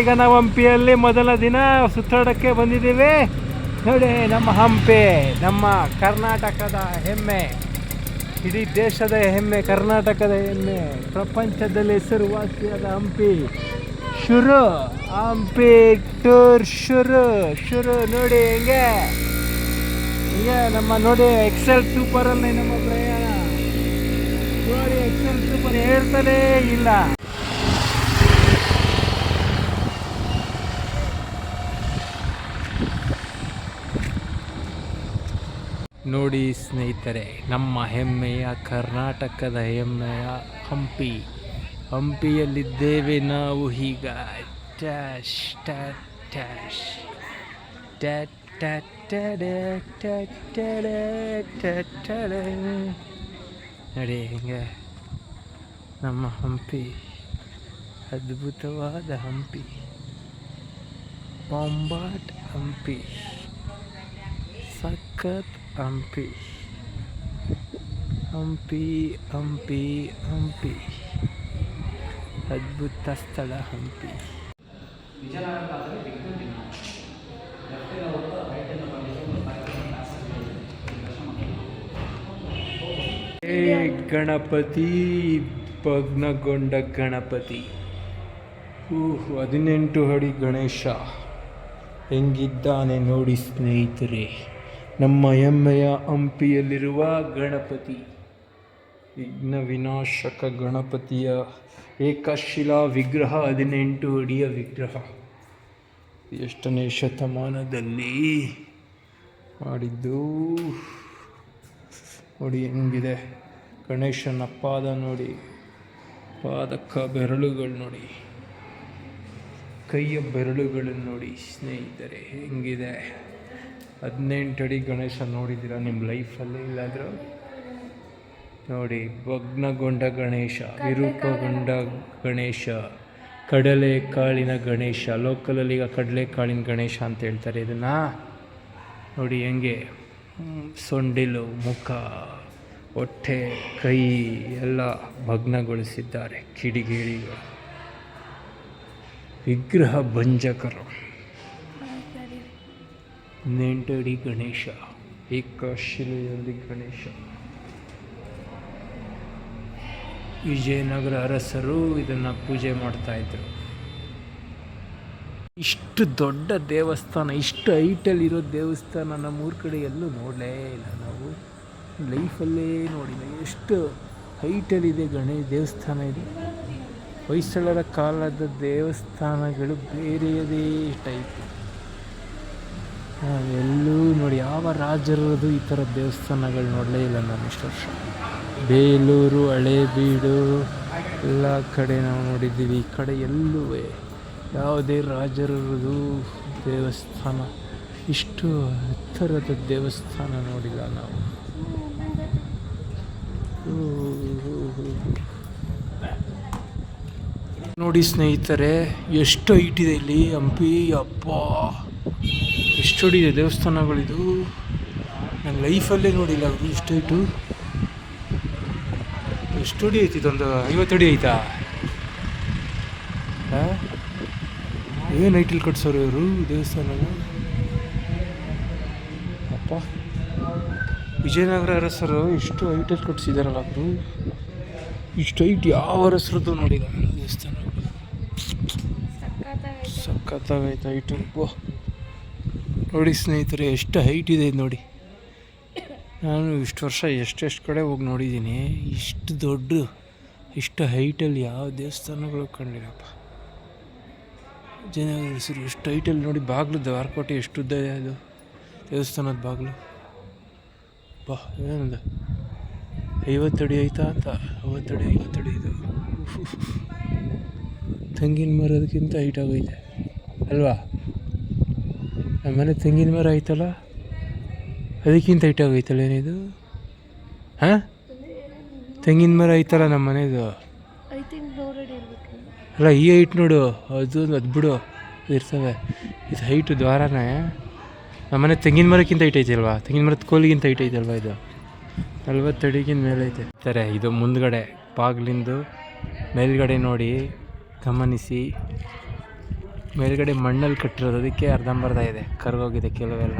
ಈಗ ನಾವು ಹಂಪಿಯಲ್ಲಿ ಮೊದಲ ದಿನ ಸುತ್ತಾಡೋಕ್ಕೆ ಬಂದಿದ್ದೀವಿ. ನೋಡಿ, ನಮ್ಮ ಹಂಪಿ, ನಮ್ಮ ಕರ್ನಾಟಕದ ಹೆಮ್ಮೆ. ಇಡೀ ದೇಶದ ಹೆಮ್ಮೆ, ಕರ್ನಾಟಕದ ಹೆಮ್ಮೆ. ಪ್ರಪಂಚದಲ್ಲಿ ಹೆಸರುವಾಸಿಯಾದ ಹಂಪಿ. ಶುರು, ಹಂಪಿ ಟೂರ್ ಶುರು ಶುರು. ನೋಡಿ, ಹೆಂಗೆ? ಹಿಂಗೆ? ನಮ್ಮ ನೋಡಿ ಎಕ್ಸೆಲ್ ಸೂಪರಲ್ಲಿ ನಮ್ಮ ಪ್ರಯಾಣ. ನೋಡಿ ಎಕ್ಸೆಲ್ ಸೂಪರ್ ಹೇಳ್ತಾನೇ ಇಲ್ಲ. ನೋಡಿ ಸ್ನೇಹಿತರೆ, ನಮ್ಮ ಹೆಮ್ಮೆಯ ಕರ್ನಾಟಕದ ಹೆಮ್ಮೆಯ ಹಂಪಿ. ಹಂಪಿಯಲ್ಲಿದ್ದೇವೆ ನಾವು ಈಗ. ಟ್ಯಾಶ್, ಟ್ಯಾಟ್ ಟ್ಯಾಶ್. ಟ್ಯಾಟ್ ಟ್ಯಾಟ್ ನೋಡಿ ಹಿಂಗೆ? ನಮ್ಮ ಹಂಪಿ. ಅದ್ಭುತವಾದ ಹಂಪಿ. ಬಾಂಬಾಟ್ ಹಂಪಿ. ಸಖತ್ ಹಂಪಿ. ಹಂಪಿ ಹಂಪಿ ಹಂಪಿ. ಅದ್ಭುತ ಸ್ಥಳ ಹಂಪಿ. ಏ ಗಣಪತಿ ಭಗ್ನಗೊಂಡ ಗಣಪತಿ. ಊಹ್, ಹದಿನೆಂಟು ಅಡಿ ಗಣೇಶ. ಹೆಂಗಿದ್ದಾನೆ ನೋಡಿ ಸ್ನೇಹಿತರೆ. ನಮ್ಮ ಹೆಮ್ಮೆಯ ಹಂಪಿಯಲ್ಲಿರುವ ಗಣಪತಿ, ವಿಘ್ನ ವಿನಾಶಕ ಗಣಪತಿಯ ಏಕಶಿಲಾ ವಿಗ್ರಹ, ಹದಿನೆಂಟು ಅಡಿಯ ವಿಗ್ರಹ. ಎಷ್ಟನೇ ಶತಮಾನದಲ್ಲಿ ಮಾಡಿದ್ದು? ನೋಡಿ ಹೆಂಗಿದೆ. ಗಣೇಶನ ಪಾದ ನೋಡಿ, ಪಾದಕ್ಕ ಬೆರಳುಗಳು ನೋಡಿ, ಕೈಯ ಬೆರಳುಗಳನ್ನು ನೋಡಿ ಸ್ನೇಹಿತರೆ, ಹೆಂಗಿದೆ? ಹದಿನೆಂಟು ಅಡಿ ಗಣೇಶ ನೋಡಿದ್ದೀರಾ ನಿಮ್ಮ ಲೈಫಲ್ಲಿ? ಇಲ್ಲಾದರೂ ನೋಡಿ, ಭಗ್ನಗೊಂಡ ಗಣೇಶ, ವಿರೂಪಗೊಂಡ ಗಣೇಶ, ಕಡಲೆ ಕಾಳಿನ ಗಣೇಶ, ಲೋಕಲಲ್ಲಿ ಈಗ ಕಡಲೆ ಕಾಳಿನ ಗಣೇಶ ಅಂತ ಹೇಳ್ತಾರೆ ಇದನ್ನು. ನೋಡಿ ಹೆಂಗೆ? ಸೊಂಡಿಲು, ಮುಖ, ಹೊಟ್ಟೆ, ಕೈ ಎಲ್ಲ ಭಗ್ನಗೊಳಿಸಿದ್ದಾರೆ ಕಿಡಿಗೇಡಿಗಳು. ವಿಗ್ರಹ ಭಂಜಕರು. ನೆಂಟಡಿ ಗಣೇಶ ಏಕಶಿಲೆಯಲ್ಲಿ ಗಣೇಶ. ವಿಜಯನಗರ ಅರಸರು ಇದನ್ನು ಪೂಜೆ ಮಾಡ್ತಾಯಿದ್ರು ಇಷ್ಟು ದೊಡ್ಡ ದೇವಸ್ಥಾನ, ಇಷ್ಟು ಹೈಟಲ್ಲಿರೋ ದೇವಸ್ಥಾನ ನಮ್ಮೂರ ಕಡೆ ಎಲ್ಲೂ ನೋಡಲೇ ಇಲ್ಲ ನಾವು. ಲೈಫಲ್ಲೇ ನೋಡಿಲ್ಲ, ಎಷ್ಟು ಹೈಟಲ್ಲಿದೆ ಗಣೇಶ ದೇವಸ್ಥಾನ ಇದು. ಹೊಯ್ಸಳರ ಕಾಲದ ದೇವಸ್ಥಾನಗಳು ಬೇರೆಯದೇ ಟೈಪ್ ಎಲ್ಲೂ ನೋಡಿ, ಯಾವ ರಾಜರದು ಈ ಥರ ದೇವಸ್ಥಾನಗಳು ನೋಡಲೇ ಇಲ್ಲ ನಾನು ಇಷ್ಟು ವರ್ಷ. ಬೇಲೂರು, ಹಳೇಬೀಡು, ಎಲ್ಲ ಕಡೆ ನಾವು ನೋಡಿದ್ದೀವಿ, ಈ ಕಡೆ ಎಲ್ಲೂ ಯಾವುದೇ ರಾಜರದು ದೇವಸ್ಥಾನ, ಇಷ್ಟು ಎತ್ತರದ ದೇವಸ್ಥಾನ ನೋಡಿಲ್ಲ ನಾವು. ನೋಡಿ ಸ್ನೇಹಿತರೆ, ಎಷ್ಟು ಹೈಟ್ ಇದೆ ಇಲ್ಲಿ, ಹಂಪಿ ಅಪ್ಪ ಎಷ್ಟು ಅಡಿ ಇದೆ ದೇವಸ್ಥಾನಗಳಿದು. ನನ್ನ ಲೈಫಲ್ಲೇ ನೋಡಿಲ್ಲ ಅವರು ಇಷ್ಟೈಟು ಹೈಟು ಎಷ್ಟು ಅಡಿ ಐತಿ ಇದೊಂದು? ಐವತ್ತು ಅಡಿ ಐತಾ ಏನು ಐಟಲ್ ಕಟ್ಸೋರು ಇವರು ದೇವಸ್ಥಾನನ? ಅಪ್ಪ. ವಿಜಯನಗರ ಅರಸರು ಇಷ್ಟು ಐಟಲ್ ಕಟ್ಸಿದಾರಲ್ಲ ಅವರು. ಇಷ್ಟು ಐಟ್ ಯಾವ ಅರಸರದ್ದು ನೋಡಿಲ್ಲ ದೇವಸ್ಥಾನ ಸಖತ್ತಾಗೈತೆ. ಐಟಲ್ ನೋಡಿ ಸ್ನೇಹಿತರೆ, ಎಷ್ಟು ಹೈಟ್ ಇದೆ ನೋಡಿ. ನಾನು ಇಷ್ಟು ವರ್ಷ ಎಷ್ಟೆಷ್ಟು ಕಡೆ ಹೋಗಿ ನೋಡಿದ್ದೀನಿ. ಇಷ್ಟು ದೊಡ್ಡ, ಇಷ್ಟು ಹೈಟಲ್ಲಿ ಯಾವ ದೇವಸ್ಥಾನಗಳು ಕಂಡಿರಪ್ಪ. ಜನ ಹೆಸರು ಎಷ್ಟು ಹೈಟಲ್ಲಿ ನೋಡಿ, ಬಾಗಿಲು, ದ್ವಾರಕೋಟೆ, ಎಷ್ಟು ಉದ್ದ ಇದೆ ಅದು. ದೇವಸ್ಥಾನದ ಬಾಗಿಲು. ಬಾ, ಏನಂದ? ಐವತ್ತಡಿ ಐತಾ? ಅಂತ. ಐವತ್ತಡಿ ಐವತ್ತಡಿ ಇದು. ತೆಂಗಿನ ಮರದಕ್ಕಿಂತ ಹೈಟ್ ಆಗೋಯ್ತೆ. ಅಲ್ವಾ? ನಮ್ಮ ಮನೆ ತೆಂಗಿನ ಮರ ಐತಲ್ಲ? ಅದಕ್ಕಿಂತ ಐಟಾಗೈತಲ್ಲ ಏನಿದು? ಹಾಂ? ತೆಂಗಿನ ಮರ ಐತಲ್ಲ ನಮ್ಮ ಇರ್ಬೇಕು ಅಲ್ಲ, ಈ ಹೈಟ್ ನೋಡು, ಅದು ಅದು ಬಿಡು ಇರ್ತವೆ ಇದು ಹೈಟು ದ್ವಾರನೇ. ನಮ್ಮನೆ ತೆಂಗಿನ ಮರಕ್ಕಿಂತ ಹೈಟ್ ಐತಲ್ವಾ? ತೆಂಗಿನ ಮರದ ಕೋಲಿಗಿಂತ ಹೈಟ್ ಐತಲ್ವಾ ಇದು ಇದು? ನಲ್ವತ್ತಡಿಗಿನ ಮೇಲೆ ಐತೆ. ಸರಿ, ಇದು ಮುಂದ್ಗಡೆ, ಬಾಗ್ಲಿಂದು ಮೇಲ್ಗಡೆ ನೋಡಿ ಗಮನಿಸಿ. ಮೇಲ್ಗಡೆ ಮಣ್ಣಲ್ಲಿ ಕಟ್ಟಿರೋದು. ಅದಕ್ಕೆ ಅರ್ಧಂಬರ್ಧ ಇದೆ. ಕರ್ಗೋಗಿದೆ ಕೆಲವೆಲ್ಲ.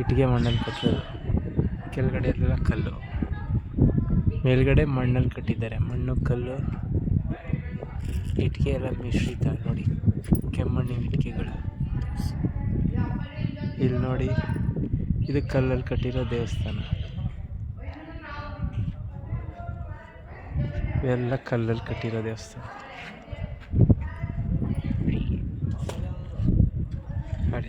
ಇಟ್ಟಿಗೆ ಮಣ್ಣಲ್ಲಿ ಕಟ್ಟಿರೋದು. ಕೆಳಗಡೆ ಎಲ್ಲ ಕಲ್ಲು. ಮೇಲ್ಗಡೆ ಮಣ್ಣಲ್ಲಿ ಕಟ್ಟಿದ್ದಾರೆ. ಮಣ್ಣು, ಕಲ್ಲು, ಇಟ್ಟಿಗೆ ಎಲ್ಲ ಮಿಶ್ರಿತ. ನೋಡಿ, ಕೆಮ್ಮಣ್ಣಿನ ಇಟ್ಟಿಗೆಗಳು. ಇಲ್ಲಿ ನೋಡಿ, ಇದು ಕಲ್ಲಲ್ಲಿ ಕಟ್ಟಿರೋ ದೇವಸ್ಥಾನ. ಎಲ್ಲ ಕಲ್ಲಲ್ಲಿ ಕಟ್ಟಿರೋ ದೇವಸ್ಥಾನ ನೋಡಿ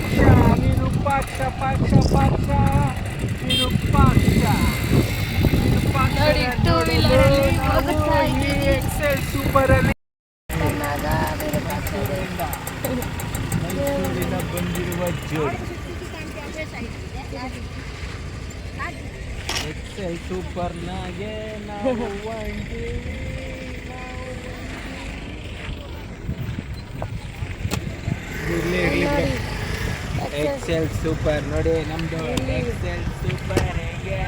ವಿರೂಪಾಕ್ಷ ವಿರೂಪಾಕ್ಷ ಪಾಕ್ಷ ಪಾಕ್ಷ ವಿರೂಪಾಕ್ಷ. ಎಕ್ಸೆಲ್ ಸೂಪರ್ ಅಲ್ಲಿ ವಿರೂಪಾಕ್ಷ ಬಂದಿರುವ ಜೋಡಿ ಎಕ್ಸೆಲ್ ಸೂಪರ್ನಾಗೆ ನಾವು. ಇರ್ಲಿ. ನೋಡಿ ಎಕ್ಸೆಲ್ ಸೂಪರ್ ನೋಡಿ ನಮ್ದು ಎಕ್ಸೆಲ್ ಸೂಪರ್ ಹೇಗೆ.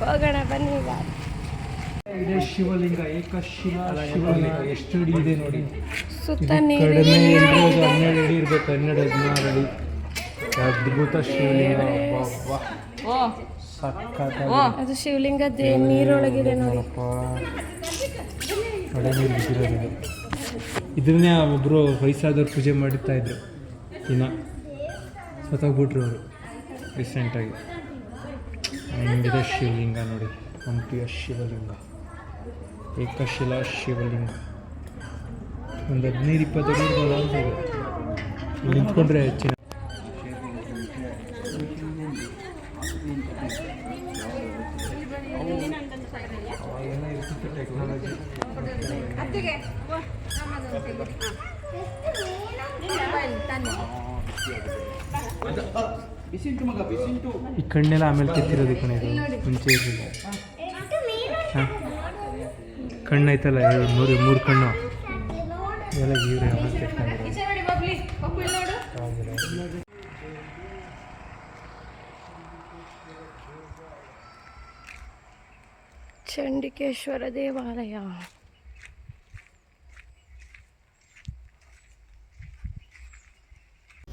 ಹೋಗೋಣ ಬನ್ನಿ ಈಗ. ಇದೆ ಶಿವಲಿಂಗ ಏಕ ಶಿವ ಶಿವಲಿಂಗ. ಎಷ್ಟು ಅಡಿ ಇದೆ ನೋಡಿ. ಸುತ್ತ ನೀರು ಕಡಿಮೆ ಇರ್ಬೋದು ಹನ್ನೆರಡು ಅಡಿ ಇರ್ಬೇಕು ಹನ್ನೆರಡು ಹದಿನಾರು ಅಡಿ ಅದ್ಭುತ ಶಿವಲಿಂಗ. ಸಕ್ಕತ್ತ. ಅದು ಶಿವಲಿಂಗ ನೀರೊಳಗಿದೆ ನೋಡಿ. ನೋಡಪ್ಪ ಕಡೆ ನೀರು ಬಿದ್ದಿರೋದು. ಇದು. ಇದನ್ನೇ ಒಬ್ಬರು ವಯಸ್ಸಾದವ್ರು ಪೂಜೆ ಮಾಡಿರ್ತಾ ಇದ್ರು. ದಿನ ಸತ್ತೋಗ್ಬಿಟ್ರು ಅವರು ರೀಸೆಂಟಾಗಿ ಹೆಂಗಿದೆ ಶಿವಲಿಂಗ ನೋಡಿ. ಹಂಪಿಯ ಶಿವಲಿಂಗ. ಏಕಶಿಲಾ ಶಿವಲಿಂಗ. ಒಂದು ಹದಿನೈದು ಇಪ್ಪತ್ತು ನಿಂತ್ಕೊಂಡ್ರೆ ಹೆಚ್ಚಿನ ಈ ಕಣ್ಣೆಲ್ಲ ಆಮೇಲೆ ಕೆತ್ತಿರೋದು ಕಣ ಇದು. ಮುಂಚೆ ಇರಲಿಲ್ಲ. ಹಾಂ. ಕಣ್ಣು ಐತಲ್ಲ ಎರಡು ಮೂರು ಮೂರು ಕಣ್ಣು. ಎಲ್ಲ ಇವ್ರೆ. ಚಂಡಿಕೇಶ್ವರ ದೇವಾಲಯ.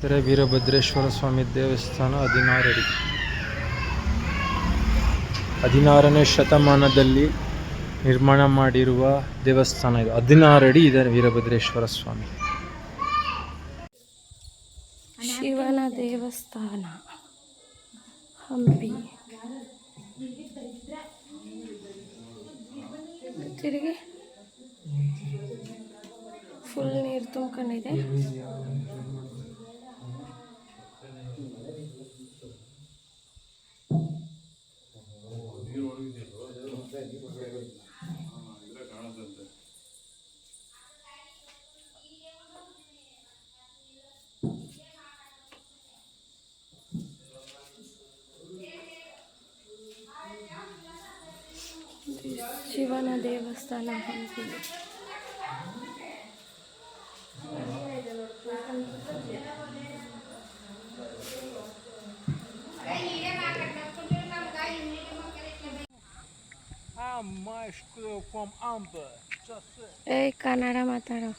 ಇತರ ವೀರಭದ್ರೇಶ್ವರ ಸ್ವಾಮಿ ದೇವಸ್ಥಾನ ಹದಿನಾರು ಅಡಿ ಹದಿನಾರನೇ ಶತಮಾನದಲ್ಲಿ ನಿರ್ಮಾಣ ಮಾಡಿರುವ ದೇವಸ್ಥಾನ ಇದು. ಹದಿನಾರು ಅಡಿ ಇದೆ ವೀರಭದ್ರೇಶ್ವರ ಸ್ವಾಮಿ. ಶಿವನ ದೇವಸ್ಥಾನ, ಹಂಪಿ. ತಿರುಗಿ. ಫುಲ್ ನೀರು ತುಂಬ್ಕೊಂಡಿದೆ. ಶಿವನ ದೇವಸ್ಥಾನ ಹಂಪಿ ಏಯ್ ಕನ್ನಡ ಮಾತಾಡೋ